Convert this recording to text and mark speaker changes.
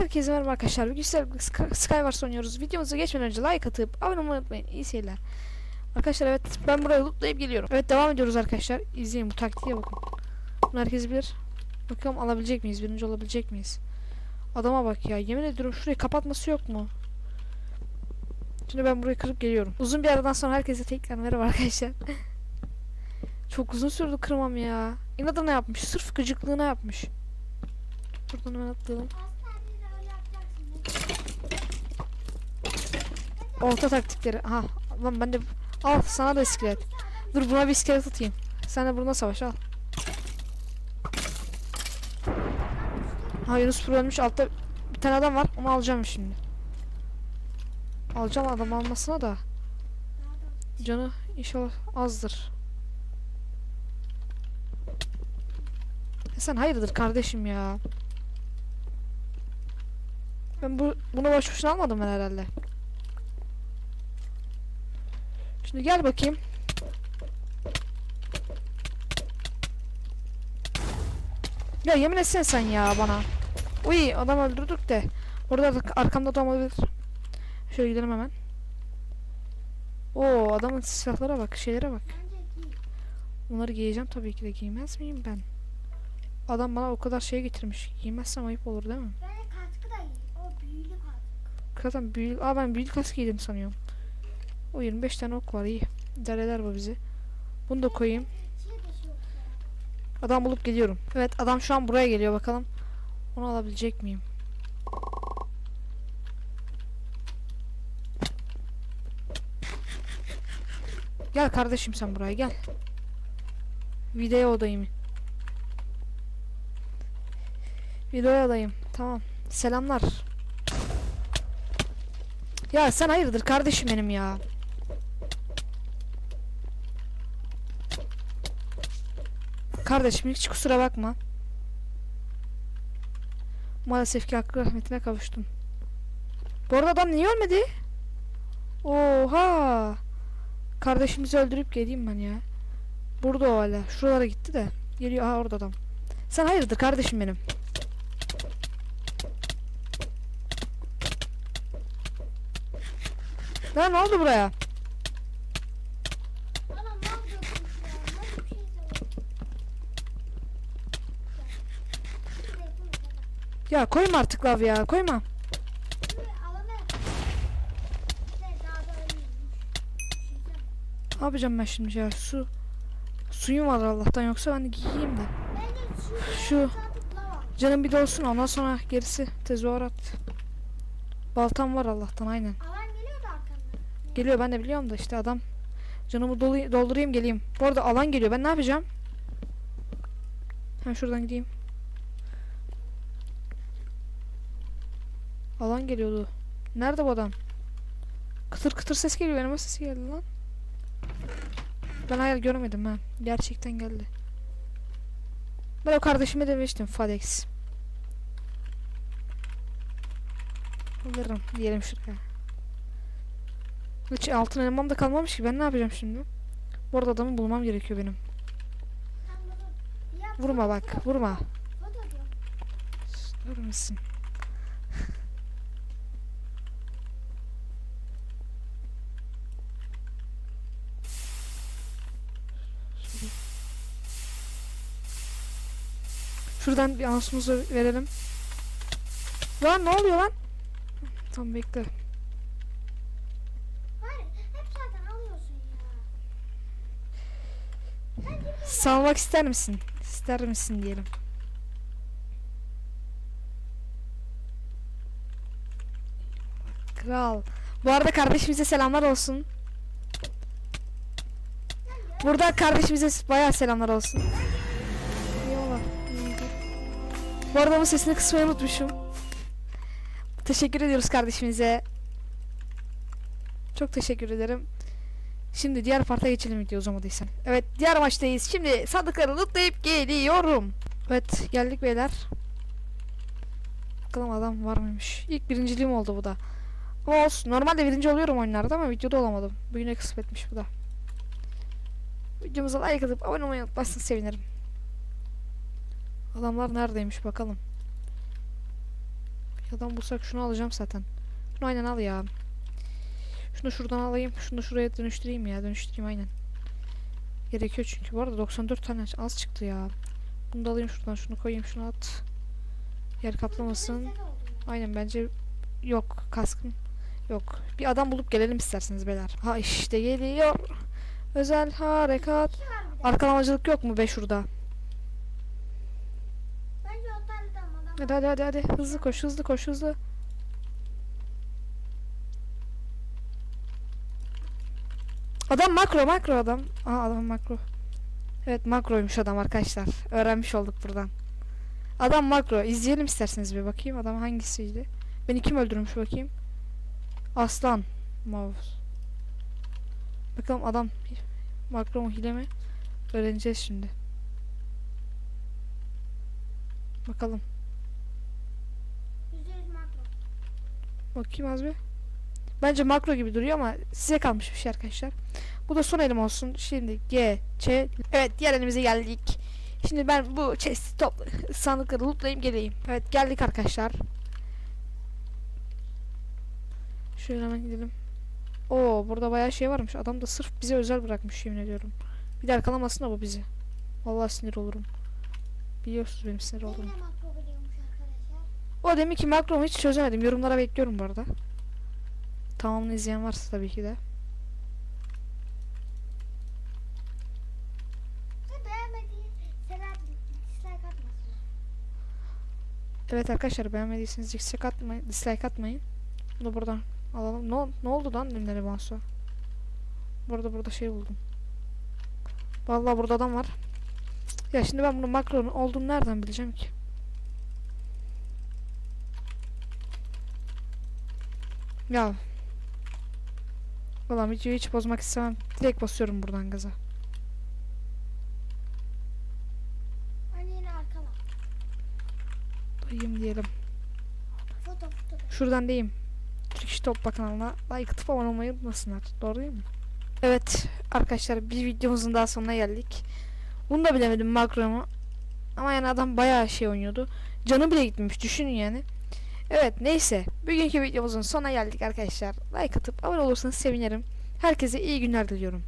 Speaker 1: Herkese merhaba arkadaşlar. Bugün sizlerle Sky- Skywars oynuyoruz. Videomuza geçmeden önce like atıp abone olmayı unutmayın. İyi seyirler. Arkadaşlar evet ben buraya lootlayıp geliyorum. Evet devam ediyoruz arkadaşlar. İzleyin bu taktiğe bakın. Bunu herkes bilir. Bakalım alabilecek miyiz? Birinci olabilecek miyiz? Adama bak ya. Yemin ediyorum şurayı kapatması yok mu? Şimdi ben burayı kırıp geliyorum. Uzun bir aradan sonra herkese tekrar merhaba arkadaşlar. Çok uzun sürdü kırmam ya. İnadına yapmış. Sırf gıcıklığına yapmış. Buradan hemen atlayalım. Orta taktikleri. Ha, lan ben de al sana da iskelet. Dur buna bir iskelet atayım. Sen de buna savaş al. Ha Yunus Pro ölmüş altta bir tane adam var onu alacağım şimdi. Alacağım adam almasına da. Canı inşallah azdır. E sen hayırdır kardeşim ya. Ben bu bunu boş boşuna almadım ben herhalde. Şimdi gel bakayım. Ya yemin etsene sen ya bana. Uy adam öldürdük de. Orada da arkamda da olabilir. Şöyle gidelim hemen. Oo adamın silahlara bak, şeylere bak. Bunları giyeceğim tabii ki de giymez miyim ben? Adam bana o kadar şey getirmiş. Giymezsem ayıp olur değil mi?
Speaker 2: Böyle katkı da iyi. O büyülü katkı.
Speaker 1: Zaten büyük... Aa ben büyük kask giydim sanıyorum. O 25 tane ok var iyi. İdare eder bu bizi. Bunu da koyayım. Adam bulup geliyorum. Evet adam şu an buraya geliyor bakalım. Onu alabilecek miyim? Gel kardeşim sen buraya gel. Video odayım. Video odayım. Tamam. Selamlar. Ya sen hayırdır kardeşim benim ya. Kardeşim hiç kusura bakma. Maalesef ki hakkı rahmetine kavuştun. Bu arada adam niye ölmedi? Oha! Kardeşimizi öldürüp geleyim ben ya. Burada o hala. Şuralara gitti de. Geliyor. Aha orada adam. Sen hayırdır kardeşim benim. Lan ne oldu buraya?
Speaker 2: Ya
Speaker 1: koyma artık lav ya. Koyma. Ne yapacağım ben şimdi ya? Su. Suyum var Allah'tan yoksa ben giyeyim de. Şu canım bir dolsun ondan sonra gerisi tezahürat. Baltam var Allah'tan aynen.
Speaker 2: Geliyor
Speaker 1: ben de biliyorum da işte adam. Canımı doldurayım geleyim. Bu arada alan geliyor. Ben ne yapacağım? Hemen şuradan gideyim. Alan geliyordu. Nerede bu adam? Kıtır kıtır ses geliyor. Benim ses geldi lan. Ben hayal görmedim ha. Gerçekten geldi. Ben o kardeşime demiştim Fadex. Alırım diyelim şuraya. Hiç altın elmam da kalmamış ki ben ne yapacağım şimdi? Bu arada adamı bulmam gerekiyor benim. Vurma bak vurma. Dur musun? Şuradan bir anonsumuzu verelim. Lan ne oluyor lan? Tamam bekle. Salmak ister misin? İster misin diyelim. Kral. Bu arada kardeşimize selamlar olsun. Burada kardeşimize bayağı selamlar olsun. Bu arada bu sesini kısmayı unutmuşum. Teşekkür ediyoruz kardeşimize. Çok teşekkür ederim. Şimdi diğer parta geçelim video uzamadıysan. Evet diğer maçtayız. Şimdi sandıkları lootlayıp geliyorum. Evet geldik beyler. Bakalım adam var mıymış. İlk birinciliğim oldu bu da. Ama olsun. Normalde birinci oluyorum oyunlarda ama videoda olamadım. Bugüne kısmetmiş bu da. Videomuza like atıp abone olmayı unutmazsanız sevinirim. Adamlar neredeymiş bakalım. Adam bulsak şunu alacağım zaten. Şunu aynen al ya. Şunu şuradan alayım. Şunu da şuraya dönüştüreyim ya. Dönüştüreyim aynen. Gerekiyor çünkü. Bu arada 94 tane az çıktı ya. Bunu da alayım şuradan. Şunu koyayım. Şunu at. Yer kaplamasın. Aynen bence yok kaskım yok. Bir adam bulup gelelim isterseniz beyler. Ha işte geliyor. Özel harekat.
Speaker 2: Bir.
Speaker 1: Arkalamacılık yok mu be şurada?
Speaker 2: Bence otelde adam.
Speaker 1: Hadi hadi hadi hadi. Hızlı koş hızlı koş hızlı. Adam makro makro adam. Aa adam makro. Evet makroymuş adam arkadaşlar. Öğrenmiş olduk buradan. Adam makro. İzleyelim isterseniz bir bakayım. Adam hangisiydi? Beni kim öldürmüş bakayım. Aslan. Mouse. Bakalım adam makro mu hile mi? Öğreneceğiz şimdi. Bakalım. Bakayım az bir. Bence makro gibi duruyor ama size kalmış bir şey arkadaşlar. Bu da son elim olsun. Şimdi G, Ç. Evet diğer elimize geldik. Şimdi ben bu chest top sandıkları lootlayayım geleyim. Evet geldik arkadaşlar. Şöyle hemen gidelim. Oo burada bayağı şey varmış. Adam da sırf bize özel bırakmış yemin ediyorum. Bir de arkalamasın da bu bizi. Vallahi sinir olurum. Biliyorsunuz benim sinir
Speaker 2: Benim
Speaker 1: olduğumu.
Speaker 2: de makro biliyormuş arkadaşlar.
Speaker 1: O demek ki makromu hiç çözemedim. Yorumlara bekliyorum bu arada. Tamamını izleyen varsa tabii ki de. Evet arkadaşlar beğenmediyseniz dislike atmayın. Dislike atmayın. Bunu buradan alalım. Ne, ne oldu lan elimleri bansa? Burada burada şey buldum. Vallahi burada adam var. Ya şimdi ben bunun makronun olduğunu nereden bileceğim ki? Ya. Valla videoyu hiç bozmak istemem. Direkt basıyorum buradan gaza. Dayım diyelim. Şuradan diyeyim. Türk Topla kanalına like atıp abone olmayı unutmasınlar. Doğru değil mi? Evet arkadaşlar bir videomuzun daha sonuna geldik. Bunu da bilemedim makromu. Ama yani adam bayağı şey oynuyordu. Canı bile gitmemiş düşünün yani. Evet neyse. Bugünkü videomuzun sonuna geldik arkadaşlar. Like atıp abone olursanız sevinirim. Herkese iyi günler diliyorum.